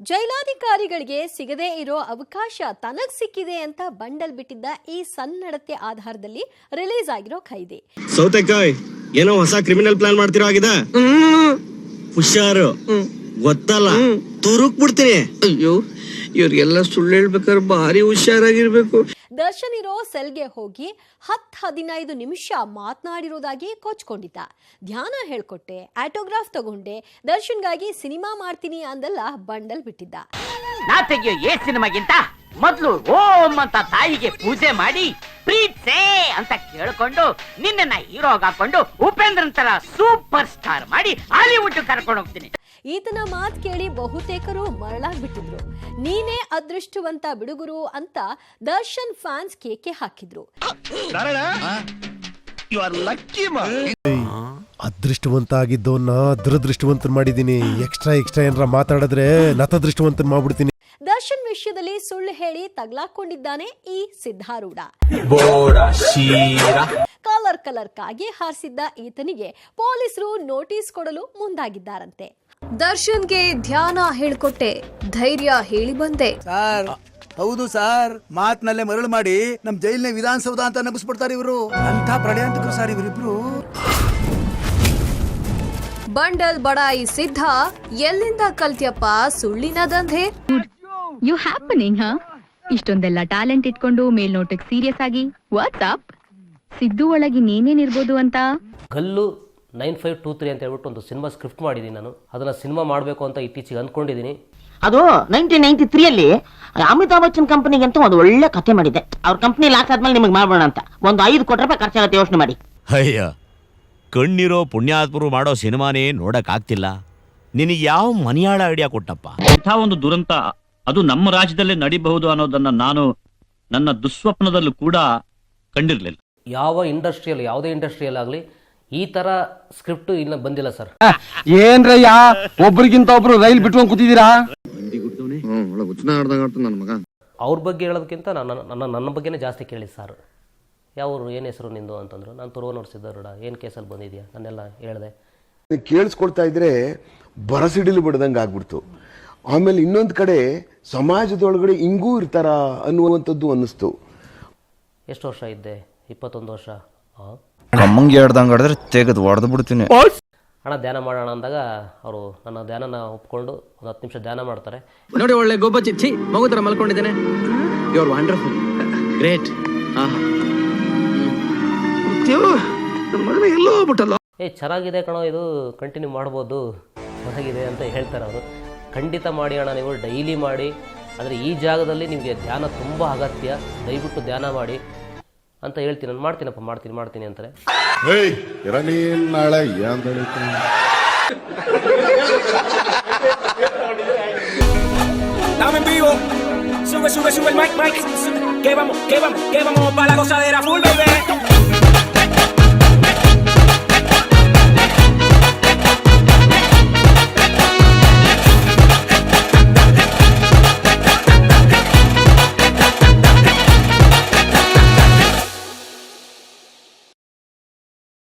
ಜೈಲಾಧಿಕಾರಿಗಳಿಗೆ ಸಿಗದೇ ಇರೋ ಅವಕಾಶ ತನಗ್ ಸಿಕ್ಕಿದೆ ಅಂತ ಬಂಡಲ್ ಬಿಟ್ಟಿದ್ದ ಈ ಸನ್ನಡತೆ ಆಧಾರದಲ್ಲಿ ರಿಲೀಸ್ ಆಗಿರೋ ಖೈದಿ. ಸೌತೆಕಾಯ್ ಏನೋ ಹೊಸ ಕ್ರಿಮಿನಲ್ ಪ್ಲಾನ್ ಮಾಡ್ತಿರೋ ಆಗಿದೆ ಹುಷಾರು. ಗೊತ್ತಲ್ಲ. ತುರುಕ್ ಬಿಡ್ತೀನಿ ಅಯ್ಯೋ ಇವ್ರಿಗೆಲ್ಲ ಸುಳ್ಳು ಹೇಳ್ಬೇಕಾದ್ರೆ ಭಾರಿ ಹುಷಾರಾಗಿರ್ಬೇಕು. ದರ್ಶನ್ ಇರೋ ಸೆಲ್ಗೆ ಹೋಗಿ ಹತ್ ಹದಿನೈದು ನಿಮಿಷ ಮಾತನಾಡಿರೋದಾಗಿ ಕೊಚ್ಕೊಂಡಿದ್ದ. ಧ್ಯಾನ ಹೇಳ್ಕೊಟ್ಟೆ ಆಟೋಗ್ರಾಫ್ ತಗೊಂಡೆ ದರ್ಶನ್ಗಾಗಿ ಸಿನಿಮಾ ಮಾಡ್ತೀನಿ ಅಂದೆಲ್ಲ ಬಂಡಲ್ ಬಿಟ್ಟಿದ್ದ. ನಾ ತೆಗಿಯೋ ಏ ಸಿನಿಮಾಗಿಂತ ಮೊದಲು ಓಂ ಅಂತ ತಾಯಿಗೆ ಪೂಜೆ ಮಾಡಿ ಪ್ರೀತ್ಸೇ ಅಂತ ಕೇಳ್ಕೊಂಡು ನಿನ್ನ ಹೀರೋ ಹಾಕೊಂಡು ಉಪೇಂದ್ರ ತರ ಸೂಪರ್ ಸ್ಟಾರ್ ಮಾಡಿ ಹಾಲಿವುಡ್ ಕರ್ಕೊಂಡು ಹೋಗ್ತೀನಿ. ಈತನ ಮಾತ್ ಕೇಳಿ ಬಹುತೇಕರು ಮರಳಾಗ್ಬಿಟ್ಟಿದ್ರು. ನೀನೇ ಅದೃಷ್ಟವಂತ ಬಿಡುಗುರು ಅಂತ ದರ್ಶನ್ ಫ್ಯಾನ್ಸ್ ಕೇಕೆ ಹಾಕಿದ್ರು. ಅದೃಷ್ಟವಂತ ಆಗಿದ್ದವನ್ನ ದುರದೃಷ್ಟವಂತನ್ ಮಾಡಿದೀನಿ ಎಕ್ಸ್ಟ್ರಾ ಎಕ್ಸ್ಟ್ರಾ ಏನಾರ ಮಾತಾಡಿದ್ರೆ ನತದೃಷ್ಟವಂತನ್ ಮಾಡ್ಬಿಡ್ತೀನಿ. ದರ್ಶನ್ ವಿಷಯದಲ್ಲಿ ಸುಳ್ಳು ಹೇಳಿ ತಗ್ಲಾಕೊಂಡಿದ್ದಾನೆ ಈ ಸಿದ್ಧಾರೂಢ. ಕಲರ್ ಕಲರ್ ಕಾಗಿ ಹಾರಿಸಿದ್ದ ಈತನಿಗೆ ಪೊಲೀಸರು ನೋಟಿಸ್ ಕೊಡಲು ಮುಂದಾಗಿದ್ದಾರಂತೆ. ದರ್ಶನ್ಗೆ ಧ್ಯಾನ ಹೇಳ್ಕೊಟ್ಟೆ ಧೈರ್ಯ ಹೇಳಿ ಬಂದೆ. ಸಾರ್ ಹೌದು ಸರ್ ಮಾತ್ನಲ್ಲೇ ಮರಳು ಮಾಡಿ ನಮ್ ಜೈಲ್ನ ವಿಧಾನಸೌಧ ಅಂತ ನಗಿಸ್ಬಿಡ್ತಾರೆ ಇವರು. ಅಂತ ಪ್ರಳಯಾಂತಕರು ಸರ್ ಇವರಿಬ್ರು. ಬಂಡಲ್ ಬಡಾಯಿ ಸಿದ್ಧ ಎಲ್ಲಿಂದ ಕಲ್ತ್ಯಪ್ಪ ಸುಳ್ಳಿನ ದಂಧೆ? ಯು ಹ್ಯಾಪನಿಂಗ್ ಹಾ ಇಷ್ಟೊಂದೆಲ್ಲ ಟ್ಯಾಲೆಂಟ್ ಇಟ್ಕೊಂಡು ಮೇಲ್ನೋಟಕ್ಕೆ ಸೀರಿಯಸ್ ಆಗಿ? ವಾಟ್ಸಪ್ ಸಿದ್ದು ಒಳಗೆ ನೀನೇನಿರ್ಬೋದು ಅಂತ? ಕಲ್ಲು ನೈನ್ ಫೈವ್ ಟೂ ತ್ರೀ ಅಂತ ಹೇಳ್ಬಿಟ್ಟು ಒಂದು ಸಿನಿಮಾ ಸ್ಕ್ರಿಪ್ಟ್ ಮಾಡಿದ್ದೀನಿ ನಾನು. ಅದನ್ನ ಸಿನಿಮಾ ಮಾಡಬೇಕು ಅಂತ ಇತ್ತೀಚೆಗೆ ಅಂದ್ಕೊಂಡಿದ್ದೀನಿ ಅದು ನೈನ್ಟೀನ್ ನೈನ್ಟಿ ತ್ರೀ ಅಲ್ಲಿ ಅಮಿತಾಬ್ ಬಚ್ಚನ್ ಕಂಪನಿಗೆ ಅಂತ ಒಂದು ಒಳ್ಳೆ ಕಥೆ ಮಾಡಿದೆ. ಅವ್ರ ಕಂಪನಿ ಲಾಸ್ ಆದ್ಮೇಲೆ ನಿಮಗೆ ಮಾಡೋಣ ಅಂತ. ಒಂದು ಐದು ಕೋಟಿ ರೂಪಾಯಿ ಖರ್ಚಾಗತ್ತೆ ಯೋಚನೆ ಮಾಡಿ. ಅಯ್ಯ ಕಣ್ಣಿರೋ ಪುಣ್ಯಾತ್ಮರು ಮಾಡೋ ಸಿನಿಮಾನೇ ನೋಡಕ್ಕಾಗ್ತಿಲ್ಲ. ನಿನಗೆ ಯಾವ ಮನಿಯಾಳ ಐಡಿಯಾ ಕೊಟ್ಟಪ್ಪ ಇಂಥ ಒಂದು ದುರಂತ ಅದು ನಮ್ಮ ರಾಜ್ಯದಲ್ಲೇ ನಡಿಬಹುದು ಅನ್ನೋದನ್ನ ನಾನು ನನ್ನ ದುಸ್ವಪ್ನದಲ್ಲೂ ಕೂಡ ಕಂಡಿರಲಿಲ್ಲ. ಯಾವ ಇಂಡಸ್ಟ್ರಿಯಲ್ಲಿ ಯಾವುದೇ ಇಂಡಸ್ಟ್ರಿಯಲ್ ಆಗಲಿ ಈ ತರ ಸ್ಕ್ರಿಪ್ಟ್ ಇಲ್ಲ ಬಂದಿಲ್ಲ ಸರ್. ಏನ್ರಯ್ಯ? ಒಬ್ರಿಗಿಂತ ಒಬ್ರು ರೈಲ್ ಬಿಟ್ಕೊಂಡ್ ಕೂತಿದ್ದೀರಾ? ಅವ್ರ ಬಗ್ಗೆ ಹೇಳೋದಕ್ಕಿಂತ ನನ್ನ ನನ್ನ ನನ್ನ ಬಗ್ಗೆನೇ ಜಾಸ್ತಿ ಕೇಳಿ ಸರ್. ಯಾವ್ರು ಏನ್ ಹೆಸರು ನಿಂದು ಅಂತಂದ್ರು. ನಾನು ತುರುವನವ್ರು ಸಿದ್ದರುಡ. ಏನ್ ಕೇಸಲ್ಲಿ ಬಂದಿದ್ಯಾ? ನಾನೆಲ್ಲ ಹೇಳಿದೆ. ಕೇಳಿಸ್ಕೊಳ್ತಾ ಇದ್ರೆ ಬರಸಿಡಿಲು ಬಿಡದಂಗ ಆಗ್ಬಿಡ್ತು. ಆಮೇಲೆ ಇನ್ನೊಂದು ಕಡೆ ಸಮಾಜದೊಳಗಡೆ ಹಿಂಗೂ ಇರ್ತಾರ ಅನ್ನುವಂಥದ್ದು ಅನ್ನಿಸ್ತು. ಎಷ್ಟು ವರ್ಷ ಇದ್ದೆ ಇಪ್ಪತ್ತೊಂದು ವರ್ಷ? ನಮ್ಮಂಗೆ ಕಮ್ಮಂಗೆ ಹೇಳ್ದಂಗೆ ಆಡಿದ್ರೆ ತೆಗೆದು ಹೊಡೆದು ಬಿಡ್ತೀನಿ. ಹಣ ಧ್ಯಾನ ಮಾಡೋಣ ಅಂದಾಗ ಅವರು ನನ್ನ ಧ್ಯಾನನ ಒಪ್ಕೊಂಡು ಒಂದು ಹತ್ತು ನಿಮಿಷ ಧ್ಯಾನ ಮಾಡ್ತಾರೆ. ನೋಡಿ ಒಳ್ಳೆ ಗೊಬ್ಬ ಚಿಚ್ಚಿ ಮಗು ತರ ಮಲ್ಕೊಂಡಿದ್ದೇನೆ. ಯು ಆರ್ ವಂಡರ್ಫುಲ್ ಗ್ರೇಟ್ ಎಲ್ಲೋ ಹೋಗ್ಬಿಟ್ಟಲ್ಲ ಏ ಚೆನ್ನಾಗಿದೆ ಕಣೋ ಇದು ಕಂಟಿನ್ಯೂ ಮಾಡ್ಬೋದು. ಚೆನ್ನಾಗಿದೆ ಅಂತ ಹೇಳ್ತಾರೆ ಅವರು. ಖಂಡಿತ ಮಾಡಿ ಅಣ್ಣ ನೀವು ಡೈಲಿ ಮಾಡಿ. ಆದರೆ ಈ ಜಾಗದಲ್ಲಿ ನಿಮಗೆ ಧ್ಯಾನ ತುಂಬ ಅಗತ್ಯ. ದಯವಿಟ್ಟು ಧ್ಯಾನ ಮಾಡಿ ಅಂತ ಹೇಳ್ತೀನಿ. ನಾನು ಮಾಡ್ತೀನಪ್ಪ ಮಾಡ್ತೀನಿ ಮಾಡ್ತೀನಿ ಅಂತಾರೆ. ಶುಭ ಶುಭ ಶುಭ ಮೈಕ್ ಮೈಕ್. ಕೇವಮ ಕೇವಮ ಕೇವಮ ಪಾಲಾಗೋ ಸಾಲ ಫುಲ್